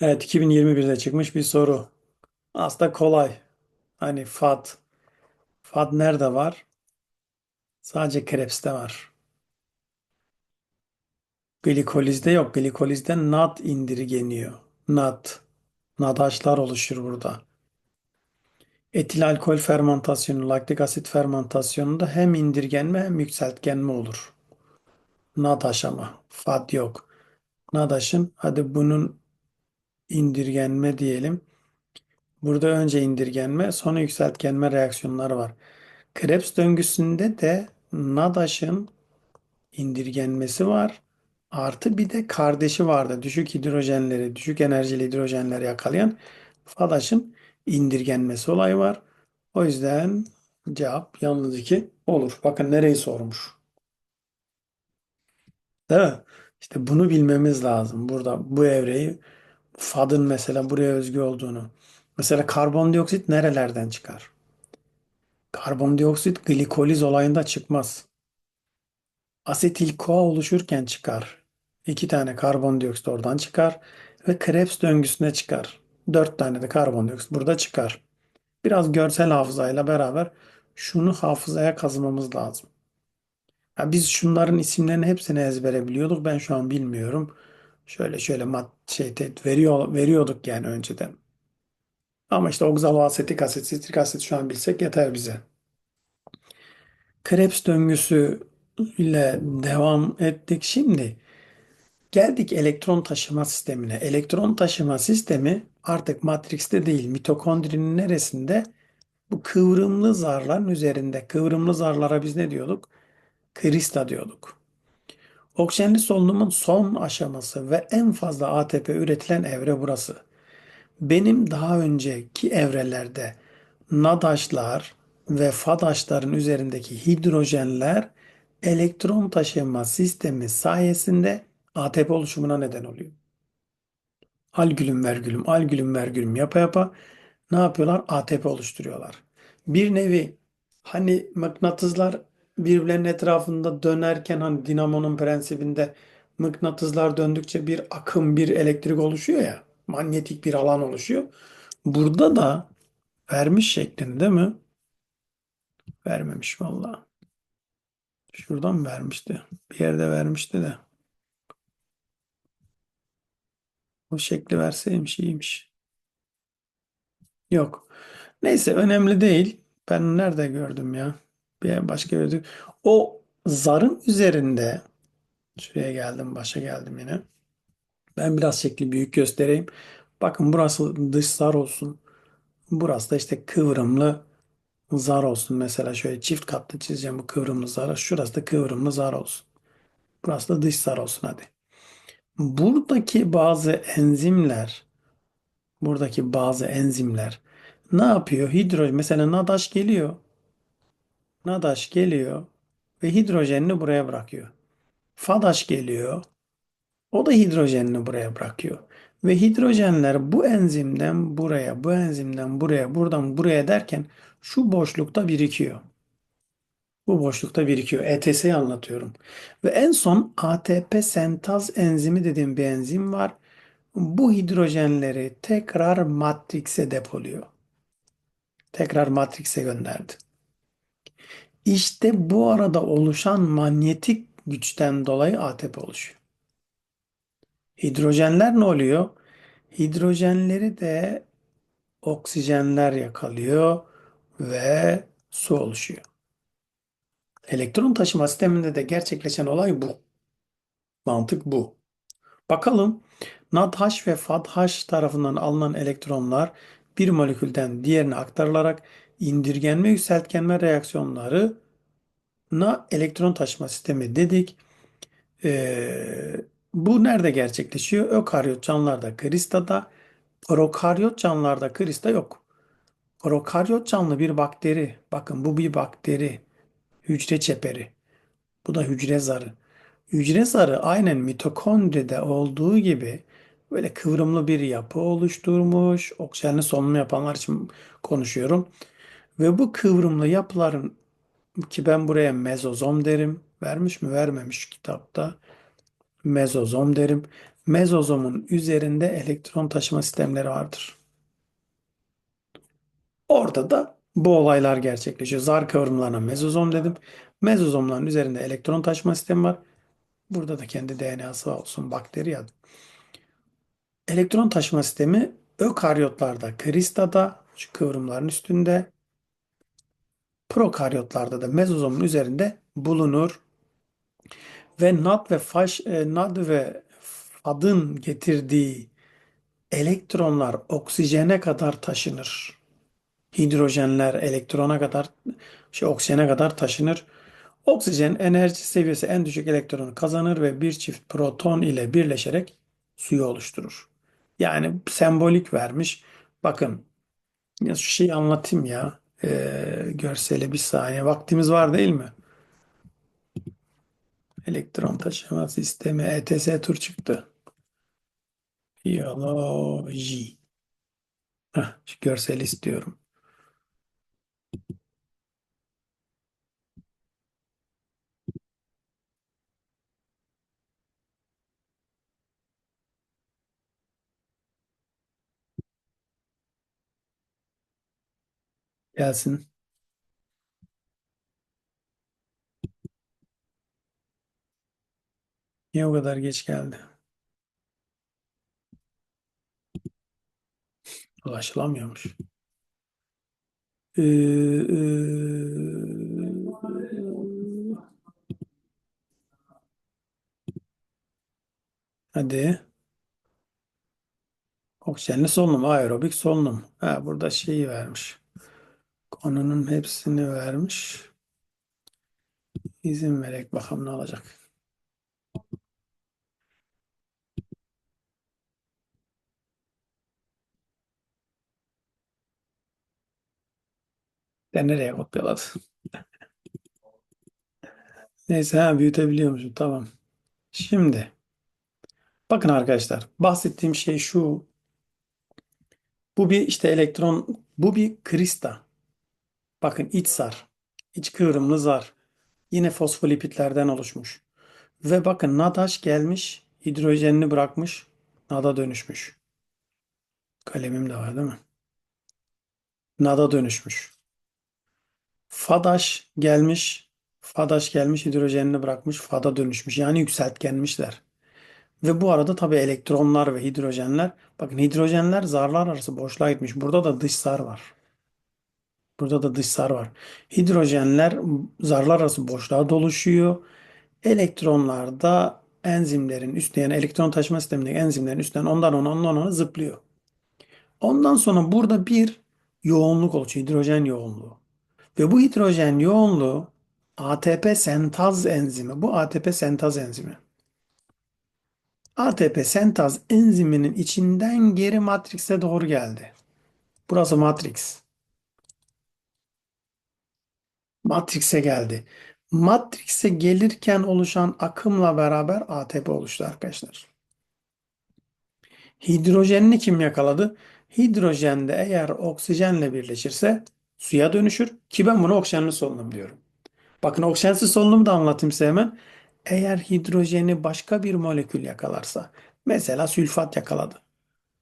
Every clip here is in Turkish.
Evet 2021'de çıkmış bir soru. Aslında kolay. Hani FAD. FAD nerede var? Sadece Krebs'te var. Glikolizde yok. Glikolizde NAD indirgeniyor. NAD. NADH'lar oluşur burada. Etil alkol fermentasyonu, laktik asit fermentasyonunda hem indirgenme hem yükseltgenme olur. NADH ama. FAD yok. NADH'ın hadi bunun indirgenme diyelim. Burada önce indirgenme, sonra yükseltgenme reaksiyonları var. Krebs döngüsünde de NADH'ın indirgenmesi var. Artı bir de kardeşi vardı. Düşük hidrojenleri, düşük enerjili hidrojenleri yakalayan FADH'ın indirgenmesi olayı var. O yüzden cevap yalnız iki olur. Bakın nereyi sormuş. Değil mi? İşte bunu bilmemiz lazım. Burada bu evreyi FAD'ın mesela buraya özgü olduğunu. Mesela karbondioksit nerelerden çıkar? Karbondioksit glikoliz olayında çıkmaz. Asetil-CoA oluşurken çıkar. İki tane karbondioksit oradan çıkar ve Krebs döngüsüne çıkar. Dört tane de karbondioksit burada çıkar. Biraz görsel hafızayla beraber şunu hafızaya kazımamız lazım. Ya biz şunların isimlerini hepsini ezbere biliyorduk. Ben şu an bilmiyorum. Şöyle şöyle mat şey veriyor veriyorduk yani önceden. Ama işte oksaloasetik asit, sitrik asit şu an bilsek yeter bize. Krebs döngüsü ile devam ettik. Şimdi geldik elektron taşıma sistemine. Elektron taşıma sistemi artık matrikste değil, mitokondrinin neresinde? Bu kıvrımlı zarların üzerinde. Kıvrımlı zarlara biz ne diyorduk? Krista diyorduk. Oksijenli solunumun son aşaması ve en fazla ATP üretilen evre burası. Benim daha önceki evrelerde NADH'lar ve FADH'ların üzerindeki hidrojenler elektron taşıma sistemi sayesinde ATP oluşumuna neden oluyor. Al gülüm ver gülüm, al gülüm ver gülüm yapa yapa ne yapıyorlar? ATP oluşturuyorlar. Bir nevi hani mıknatıslar birbirlerinin etrafında dönerken hani dinamonun prensibinde mıknatıslar döndükçe bir akım, bir elektrik oluşuyor ya. Manyetik bir alan oluşuyor. Burada da vermiş şeklinde değil mi? Vermemiş vallahi. Şuradan vermişti. Bir yerde vermişti de. O şekli verseymiş iyiymiş. Yok. Neyse önemli değil. Ben nerede gördüm ya? Bir başka gördük. O zarın üzerinde şuraya geldim, başa geldim yine. Ben biraz şekli büyük göstereyim. Bakın burası dış zar olsun. Burası da işte kıvrımlı zar olsun. Mesela şöyle çift katlı çizeceğim bu kıvrımlı zarı. Şurası da kıvrımlı zar olsun. Burası da dış zar olsun hadi. Buradaki bazı enzimler, buradaki bazı enzimler ne yapıyor? Hidrojen mesela NADH geliyor. NADH geliyor ve hidrojenini buraya bırakıyor. FADH geliyor. O da hidrojenini buraya bırakıyor. Ve hidrojenler bu enzimden buraya, bu enzimden buraya, buradan buraya derken şu boşlukta birikiyor. Bu boşlukta birikiyor. ETS'yi anlatıyorum. Ve en son ATP sentaz enzimi dediğim bir enzim var. Bu hidrojenleri tekrar matrikse depoluyor. Tekrar matrikse gönderdi. İşte bu arada oluşan manyetik güçten dolayı ATP oluşuyor. Hidrojenler ne oluyor? Hidrojenleri de oksijenler yakalıyor ve su oluşuyor. Elektron taşıma sisteminde de gerçekleşen olay bu. Mantık bu. Bakalım NADH ve FADH tarafından alınan elektronlar bir molekülden diğerine aktarılarak indirgenme yükseltgenme reaksiyonları na elektron taşıma sistemi dedik. Ee, bu nerede gerçekleşiyor? Ökaryot canlılarda kristada, prokaryot canlılarda krista yok. Prokaryot canlı bir bakteri. Bakın bu bir bakteri. Hücre çeperi. Bu da hücre zarı. Hücre zarı aynen mitokondride olduğu gibi böyle kıvrımlı bir yapı oluşturmuş. Oksijenli solunum yapanlar için konuşuyorum. Ve bu kıvrımlı yapıların ki ben buraya mezozom derim. Vermiş mi? Vermemiş kitapta. Mezozom derim. mezozomun üzerinde elektron taşıma sistemleri vardır. Orada da bu olaylar gerçekleşiyor. Zar kıvrımlarına mezozom dedim. Mezozomların üzerinde elektron taşıma sistemi var. Burada da kendi DNA'sı olsun bakteri ya. Elektron taşıma sistemi ökaryotlarda, kristada, şu kıvrımların üstünde, prokaryotlarda da mezozomun üzerinde bulunur. Ve NAD ve FAŞ, e, NAD ve FAD'ın getirdiği elektronlar oksijene kadar taşınır. Hidrojenler elektrona kadar, şey oksijene kadar taşınır. Oksijen enerji seviyesi en düşük elektronu kazanır ve bir çift proton ile birleşerek suyu oluşturur. Yani sembolik vermiş. Bakın ya şu şeyi anlatayım ya. Ee, görseli bir saniye. Vaktimiz var değil mi? Elektron taşıma sistemi ETS tur çıktı. Biyoloji. Heh, şu görsel istiyorum. Gelsin. Niye o kadar geç geldi? Ulaşılamıyormuş. Ee, e, hadi. Oksijenli solunum, aerobik solunum. Ha, burada şeyi vermiş. Konunun hepsini vermiş. İzin vererek bakalım ne olacak. Ben nereye kopyaladı? Neyse ha, büyütebiliyormuşum. Tamam. Şimdi bakın arkadaşlar bahsettiğim şey şu. Bu bir işte elektron, bu bir krista. Bakın iç zar. İç kıvrımlı zar. Yine fosfolipitlerden oluşmuş. Ve bakın NADH gelmiş, hidrojenini bırakmış, NAD'a dönüşmüş. Kalemim de var değil mi? NAD'a dönüşmüş. FADH gelmiş, FADH gelmiş, hidrojenini bırakmış, FAD'a dönüşmüş. Yani yükseltgenmişler. Ve bu arada tabii elektronlar ve hidrojenler, bakın hidrojenler zarlar arası boşluğa gitmiş. Burada da dış zar var. Burada da dış zar var. Hidrojenler zarlar arası boşluğa doluşuyor. Elektronlar da enzimlerin üstüne yani elektron taşıma sistemindeki enzimlerin üstünden ondan ona ondan ona zıplıyor. Ondan sonra burada bir yoğunluk oluşuyor. Hidrojen yoğunluğu. Ve bu hidrojen yoğunluğu ATP sentaz enzimi. Bu ATP sentaz enzimi. ATP sentaz enziminin içinden geri matrikse doğru geldi. Burası matrix. Matrix'e geldi. Matrix'e gelirken oluşan akımla beraber ATP oluştu arkadaşlar. Hidrojenini kim yakaladı? Hidrojen de eğer oksijenle birleşirse suya dönüşür ki ben bunu oksijenli solunum diyorum. Bakın oksijensiz solunumu da anlatayım size hemen. Eğer hidrojeni başka bir molekül yakalarsa mesela sülfat yakaladı.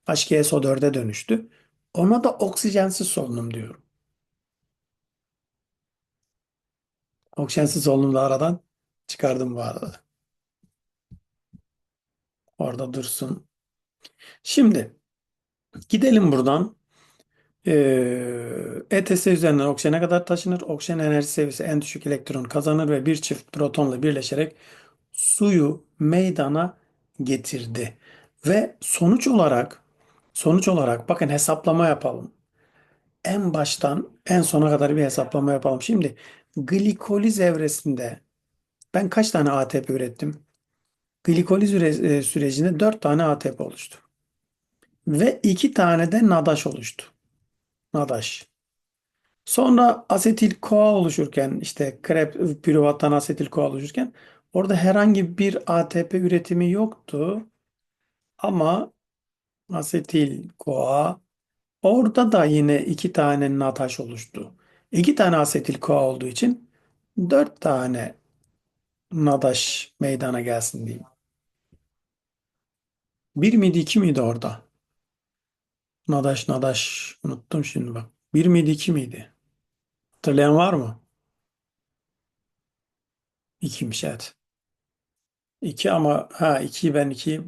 H2SO4'e dönüştü. Ona da oksijensiz solunum diyorum. Oksijensiz solunumu da aradan çıkardım bu arada. Orada dursun. Şimdi gidelim buradan. Ee, ETS üzerinden oksijene kadar taşınır. Oksijen enerji seviyesi en düşük elektron kazanır ve bir çift protonla birleşerek suyu meydana getirdi. Ve sonuç olarak sonuç olarak bakın hesaplama yapalım. En baştan en sona kadar bir hesaplama yapalım. Şimdi glikoliz evresinde ben kaç tane ATP ürettim? Glikoliz e, sürecinde 4 tane ATP oluştu. Ve 2 tane de NADH oluştu. NADH. Sonra asetil-CoA oluşurken işte krep pürüvattan asetil-CoA oluşurken orada herhangi bir ATP üretimi yoktu. Ama asetil-CoA orada da yine iki tane NADH oluştu. İki tane asetil-CoA olduğu için dört tane NADH meydana gelsin diyeyim. Bir miydi iki miydi orada? Nadaş nadaş. Unuttum şimdi bak. Bir miydi iki miydi? Hatırlayan var mı? İkiymiş evet. İki ama ha ikiyi ben iki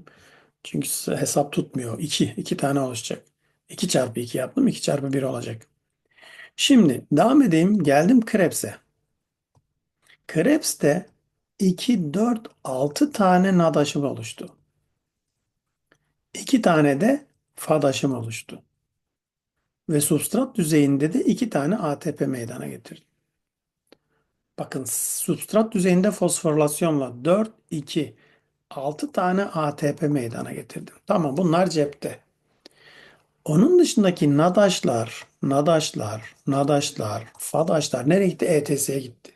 çünkü hesap tutmuyor. İki. iki tane oluşacak. İki çarpı iki yaptım. iki çarpı bir olacak. Şimdi devam edeyim. Geldim Krebs'e. Krebs'te 2, 4, 6 tane nadaşım oluştu. 2 tane de fadaşım oluştu. Ve substrat düzeyinde de 2 tane ATP meydana getirdi. Bakın substrat düzeyinde fosforilasyonla 4, 2, 6 tane ATP meydana getirdim. Tamam bunlar cepte. Onun dışındaki nadaşlar, nadaşlar, nadaşlar, fadaşlar nereye gitti? ETS'ye gitti.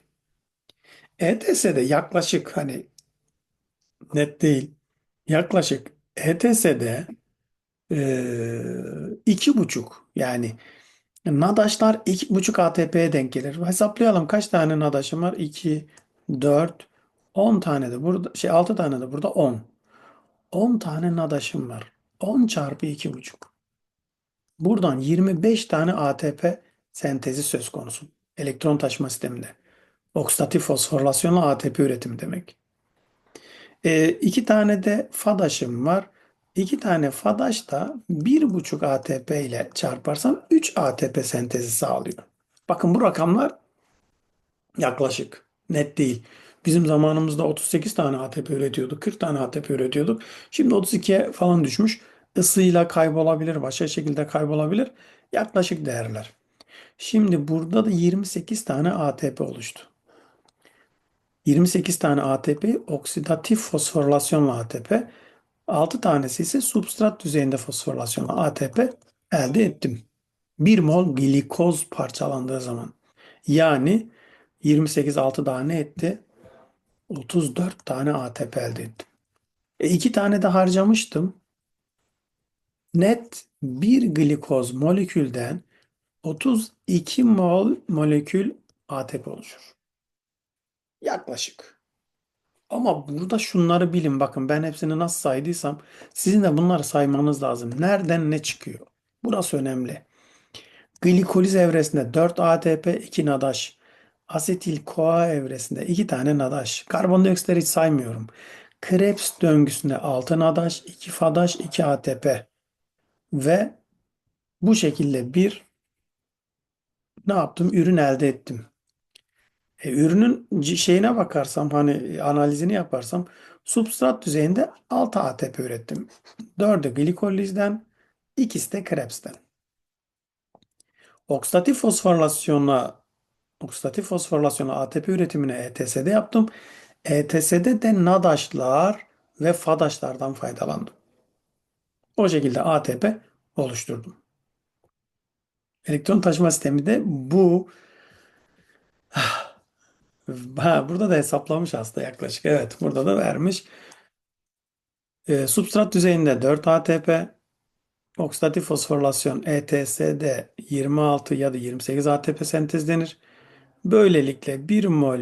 ETS'de yaklaşık hani net değil. Yaklaşık ETS'de eee iki buçuk yani nadaşlar iki buçuk ATP'ye denk gelir. Hesaplayalım kaç tane nadaşım var? 2, 4, 10 tane de burada şey 6 tane de burada 10. 10 tane nadaşım var. 10 çarpı iki buçuk. Buradan 25 tane ATP sentezi söz konusu. Elektron taşıma sisteminde. Oksidatif fosforilasyonla ATP üretimi demek. E, iki tane de fadaşım var. İki tane fadaş da bir buçuk ATP ile çarparsam 3 ATP sentezi sağlıyor. Bakın bu rakamlar yaklaşık. Net değil. Bizim zamanımızda 38 tane ATP üretiyorduk. 40 tane ATP üretiyorduk. Şimdi 32'ye falan düşmüş. Isıyla kaybolabilir, başka şekilde kaybolabilir. Yaklaşık değerler. Şimdi burada da 28 tane ATP oluştu. 28 tane ATP oksidatif fosforilasyonla ATP. 6 tanesi ise substrat düzeyinde fosforilasyonla ATP elde ettim. 1 mol glikoz parçalandığı zaman. Yani 28 6 daha ne etti? 34 tane ATP elde ettim. E 2 tane de harcamıştım. Net bir glikoz molekülden 32 mol molekül ATP oluşur. Yaklaşık. Ama burada şunları bilin. Bakın ben hepsini nasıl saydıysam sizin de bunları saymanız lazım. Nereden ne çıkıyor? Burası önemli. Glikoliz evresinde 4 ATP, 2 nadaş. Asetil CoA evresinde 2 tane nadaş. Karbondioksitleri hiç saymıyorum. Krebs döngüsünde 6 nadaş, 2 fadaş, 2 ATP. Ve bu şekilde bir ne yaptım? Ürün elde ettim. E, ürünün şeyine bakarsam hani analizini yaparsam substrat düzeyinde 6 ATP ürettim. 4'ü glikolizden, ikisi de Krebs'ten. Oksidatif fosforilasyonla oksidatif fosforilasyonla ATP üretimini ETS'de yaptım. ETS'de de nadaşlar ve fadaşlardan faydalandım. O şekilde ATP oluşturdum. Elektron taşıma sistemi de bu ha, burada da hesaplamış aslında yaklaşık. Evet, burada da vermiş. E, substrat düzeyinde 4 ATP, oksidatif fosforilasyon ETS'de 26 ya da 28 ATP sentezlenir. Böylelikle 1 mol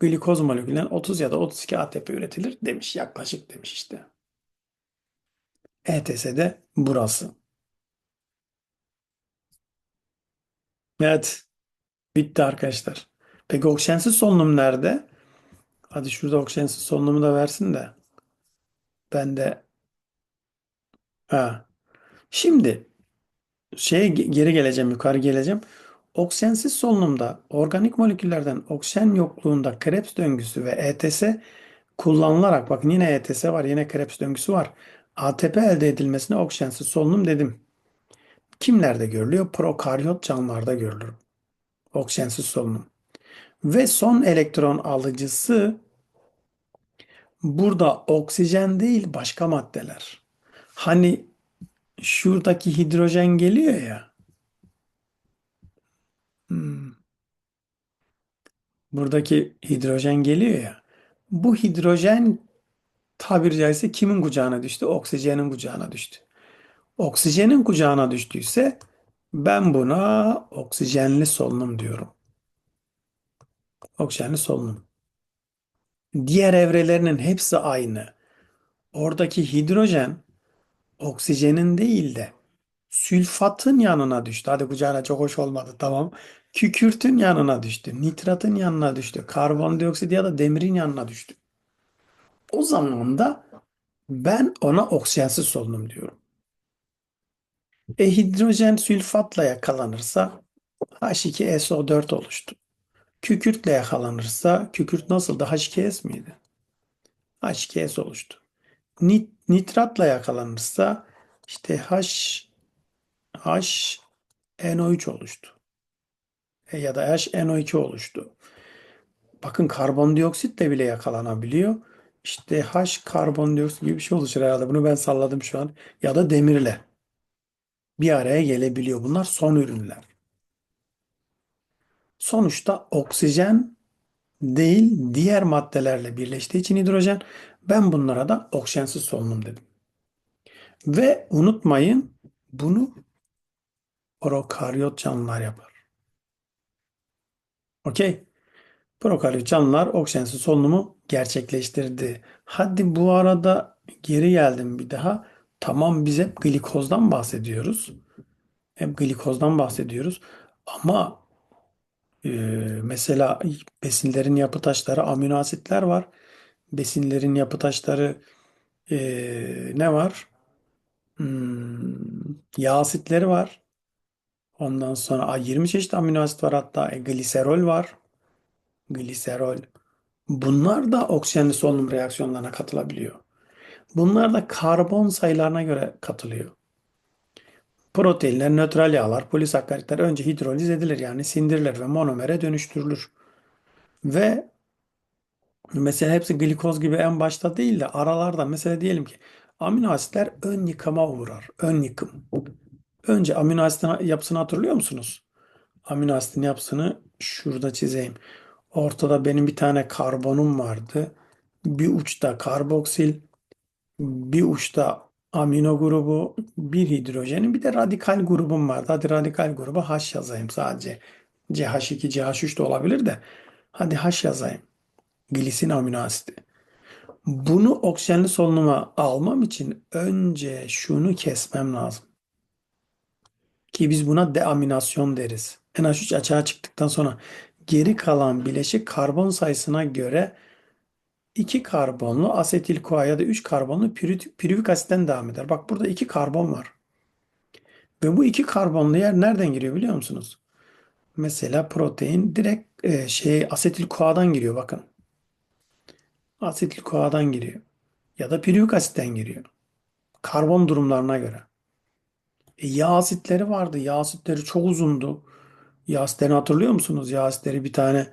glikoz molekülünden 30 ya da 32 ATP üretilir demiş. Yaklaşık demiş işte. ETS'de burası. Evet, bitti arkadaşlar. Peki oksijensiz solunum nerede? Hadi şurada oksijensiz solunumu da versin de. Ben de ha. Şimdi şeye ge- geri geleceğim, yukarı geleceğim. Oksijensiz solunumda organik moleküllerden oksijen yokluğunda Krebs döngüsü ve ETS kullanılarak bakın yine ETS var, yine Krebs döngüsü var. ATP elde edilmesine oksijensiz solunum dedim. Kimlerde görülüyor? Prokaryot canlılarda görülür. Oksijensiz solunum. Ve son elektron alıcısı burada oksijen değil başka maddeler. Hani şuradaki hidrojen geliyor ya. hmm, buradaki hidrojen geliyor ya. Bu hidrojen tabiri caizse kimin kucağına düştü? Oksijenin kucağına düştü. Oksijenin kucağına düştüyse ben buna oksijenli solunum diyorum. Oksijenli solunum. Diğer evrelerinin hepsi aynı. Oradaki hidrojen oksijenin değil de sülfatın yanına düştü. Hadi kucağına çok hoş olmadı tamam. Kükürtün yanına düştü. Nitratın yanına düştü. Karbondioksit ya da demirin yanına düştü. O zaman da ben ona oksijensiz solunum diyorum. E hidrojen sülfatla yakalanırsa H2SO4 oluştu. Kükürtle yakalanırsa kükürt nasıldı? H2S miydi? H2S oluştu. Nit- nitratla yakalanırsa işte H, HNO3 oluştu. E ya da HNO2 oluştu. Bakın karbondioksit de bile yakalanabiliyor. İşte H karbondioksit gibi bir şey oluşur herhalde. Bunu ben salladım şu an. Ya da demirle bir araya gelebiliyor. Bunlar son ürünler. Sonuçta oksijen değil diğer maddelerle birleştiği için hidrojen ben bunlara da oksijensiz solunum dedim. Ve unutmayın bunu prokaryot canlılar yapar. Okey. Prokaryot canlılar oksijensiz solunumu gerçekleştirdi. Hadi bu arada geri geldim bir daha. Tamam biz hep glikozdan bahsediyoruz. Hep glikozdan bahsediyoruz. Ama e, mesela besinlerin yapı taşları amino asitler var. Besinlerin yapı taşları e, ne var? Hmm, yağ asitleri var. Ondan sonra a, 20 çeşit amino asit var hatta. E, gliserol var. Gliserol. Bunlar da oksijenli solunum reaksiyonlarına katılabiliyor. Bunlar da karbon sayılarına göre katılıyor. Proteinler, nötral yağlar, polisakkaritler önce hidroliz edilir yani sindirilir ve monomere dönüştürülür. Ve mesela hepsi glikoz gibi en başta değil de aralarda mesela diyelim ki amino asitler ön yıkama uğrar. Ön yıkım. Önce amino asitin yapısını hatırlıyor musunuz? Amino asitin yapısını şurada çizeyim. Ortada benim bir tane karbonum vardı. Bir uçta karboksil, bir uçta amino grubu, bir hidrojenin bir de radikal grubum vardı. Hadi radikal gruba H yazayım sadece. CH2, CH3 de olabilir de. Hadi H yazayım. Glisin amino asidi. Bunu oksijenli solunuma almam için önce şunu kesmem lazım. Ki biz buna deaminasyon deriz. NH3 açığa çıktıktan sonra geri kalan bileşik karbon sayısına göre 2 karbonlu asetil CoA ya da 3 karbonlu pürü- pürüvik asitten devam eder. Bak burada 2 karbon var. Ve bu 2 karbonlu yer nereden giriyor biliyor musunuz? Mesela protein direkt e, şey asetil CoA'dan giriyor bakın. Asetil CoA'dan giriyor. Ya da pürüvik asitten giriyor. Karbon durumlarına göre. E, yağ asitleri vardı. Yağ asitleri çok uzundu. Yağ asitlerini hatırlıyor musunuz? Yağ asitleri bir tane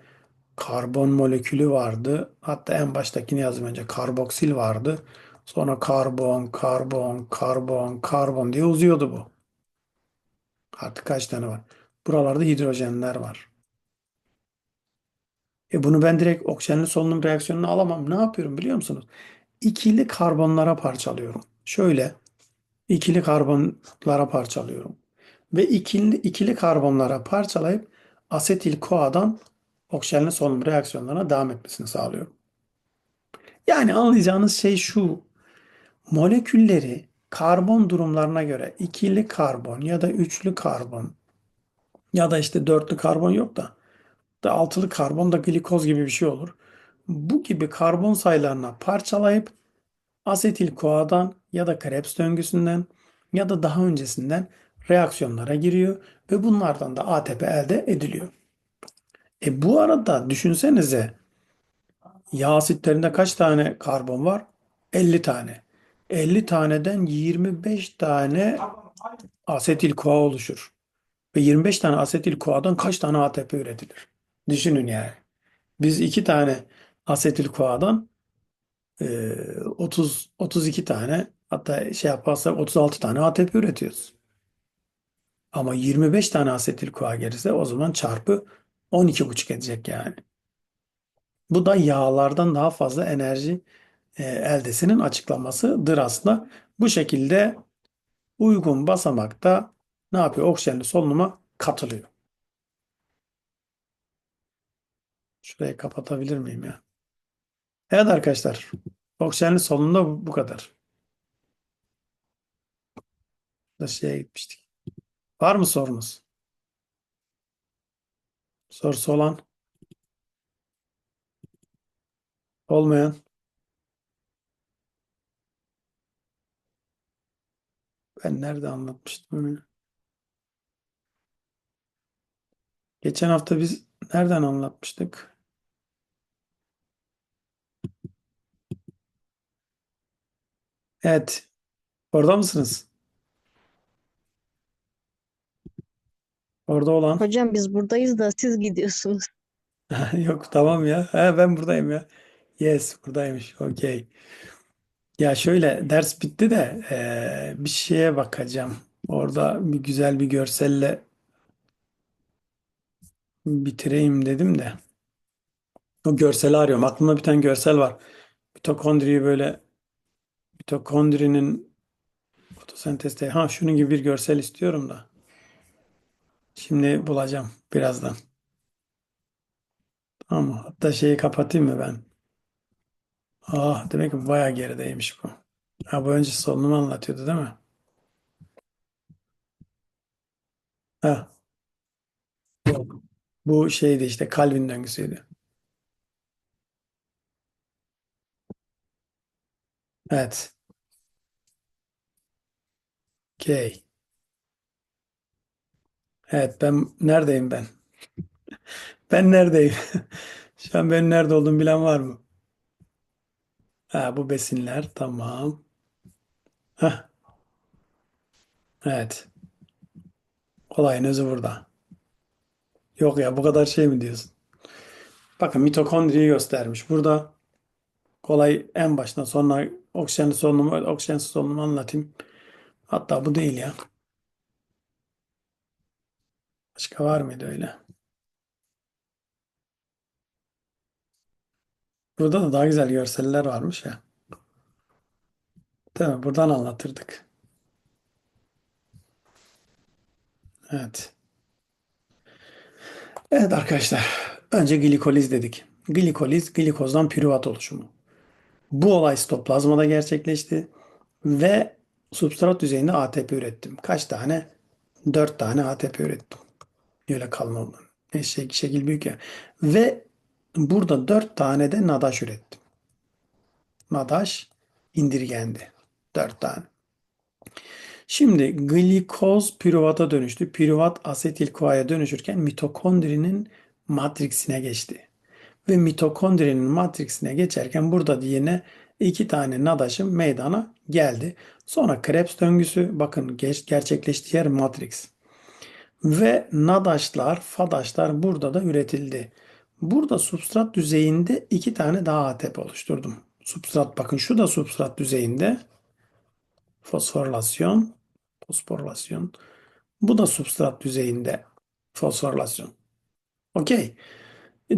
karbon molekülü vardı. Hatta en baştakini yazdım önce. Karboksil vardı. Sonra karbon, karbon, karbon, karbon diye uzuyordu bu. Artık kaç tane var? Buralarda hidrojenler var. E bunu ben direkt oksijenli solunum reaksiyonuna alamam. Ne yapıyorum biliyor musunuz? İkili karbonlara parçalıyorum. Şöyle ikili karbonlara parçalıyorum. Ve ikili, ikili karbonlara parçalayıp asetil CoA'dan oksijenli solunum reaksiyonlarına devam etmesini sağlıyorum. Yani anlayacağınız şey şu. Molekülleri karbon durumlarına göre ikili karbon ya da üçlü karbon ya da işte dörtlü karbon yok da da altılı karbon da glikoz gibi bir şey olur. Bu gibi karbon sayılarına parçalayıp asetil CoA'dan ya da Krebs döngüsünden ya da daha öncesinden reaksiyonlara giriyor ve bunlardan da ATP elde ediliyor. E bu arada düşünsenize yağ asitlerinde kaç tane karbon var? 50 tane. 50 taneden 25 tane asetil CoA oluşur. Ve 25 tane asetil CoA'dan kaç tane ATP üretilir? Düşünün yani. Biz 2 tane asetil CoA'dan e, 30 32 tane hatta şey yaparsak 36 tane ATP üretiyoruz. Ama 25 tane asetil CoA gelirse o zaman çarpı 12,5 edecek yani. Bu da yağlardan daha fazla enerji e, eldesinin açıklamasıdır aslında. Bu şekilde uygun basamakta ne yapıyor? Oksijenli solunuma katılıyor. Şurayı kapatabilir miyim ya? Evet arkadaşlar. Oksijenli solunumda bu kadar. Da şeye gitmiştik. Var mı sorunuz? Sorusu olan? Olmayan? Ben nerede anlatmıştım onu? Geçen hafta biz nereden anlatmıştık? Evet. Orada mısınız? Orada olan. Hocam biz buradayız da siz gidiyorsunuz. Yok tamam ya. Ha, ben buradayım ya. Yes buradaymış. Okey. Ya şöyle ders bitti de eee, bir şeye bakacağım. Orada bir güzel bir görselle bitireyim dedim de. O görseli arıyorum. Aklımda bir tane görsel var. Mitokondriyi böyle mitokondrinin fotosentezde ha şunun gibi bir görsel istiyorum da. Şimdi bulacağım birazdan. Tamam? Hatta şeyi kapatayım mı ben? Ah demek ki bayağı gerideymiş bu. Ha bu önce solunumu anlatıyordu değil mi? Ha yok. Bu şeydi işte Calvin döngüsüydü. Evet. Okey. Evet ben neredeyim ben? Ben neredeyim? Şu an benim nerede olduğumu bilen var mı? Ha bu besinler tamam. Hah evet. Olayın özü burada. Yok ya bu kadar şey mi diyorsun? Bakın mitokondriyi göstermiş. Burada kolay en baştan sonra oksijenli solunumu, oksijensiz solunumu anlatayım. Hatta bu değil ya. Başka var mıydı öyle? Burada da daha güzel görseller varmış ya. Mi? Buradan anlatırdık. Evet. Evet arkadaşlar. Önce glikoliz dedik. Glikoliz, glikozdan pürüvat oluşumu. Bu olay sitoplazmada gerçekleşti ve substrat düzeyinde ATP ürettim. Kaç tane? 4 tane ATP ürettim. Öyle kalın oldu. Ne şey, şekil büyük ya. Ve burada 4 tane de nadaş ürettim. Nadaş indirgendi. 4 tane. Şimdi glikoz pürüvata dönüştü. Pürüvat asetil CoA'ya dönüşürken mitokondrinin matriksine geçti. Ve mitokondrinin matriksine geçerken burada yine iki tane nadaşım meydana geldi. Sonra Krebs döngüsü bakın geç, gerçekleştiği yer matriks. Ve nadaşlar, fadaşlar burada da üretildi. Burada substrat düzeyinde iki tane daha ATP oluşturdum. Substrat bakın şu da substrat düzeyinde fosforilasyon, fosforilasyon. Bu da substrat düzeyinde fosforilasyon. Okey.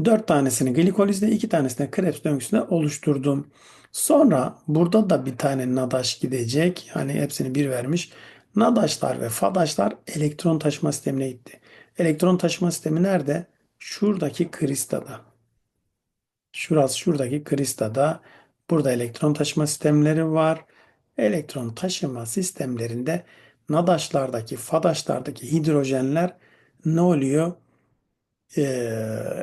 Dört tanesini glikolizde, iki tanesini Krebs döngüsünde oluşturdum. Sonra burada da bir tane nadaş gidecek. Hani hepsini bir vermiş. Nadaşlar ve fadaşlar elektron taşıma sistemine gitti. Elektron taşıma sistemi nerede? Şuradaki kristada. Şurası şuradaki kristada. Burada elektron taşıma sistemleri var. Elektron taşıma sistemlerinde nadaşlardaki, fadaşlardaki hidrojenler ne oluyor? Ee,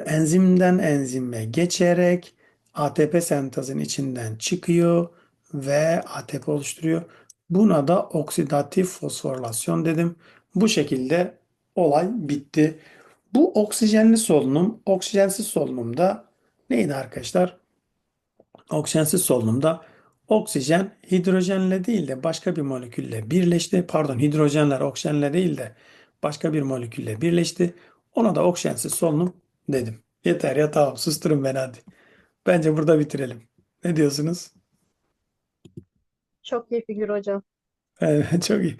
enzimden enzime geçerek ATP sentezin içinden çıkıyor ve ATP oluşturuyor. Buna da oksidatif fosforilasyon dedim. Bu şekilde olay bitti. Bu oksijenli solunum, oksijensiz solunumda neydi arkadaşlar? Oksijensiz solunumda oksijen hidrojenle değil de başka bir molekülle birleşti. Pardon, hidrojenler oksijenle değil de başka bir molekülle birleşti. Ona da oksijensiz solunum dedim. Yeter ya tamam susturun beni hadi. Bence burada bitirelim. Ne diyorsunuz? Çok iyi figür hocam. Evet, çok iyi.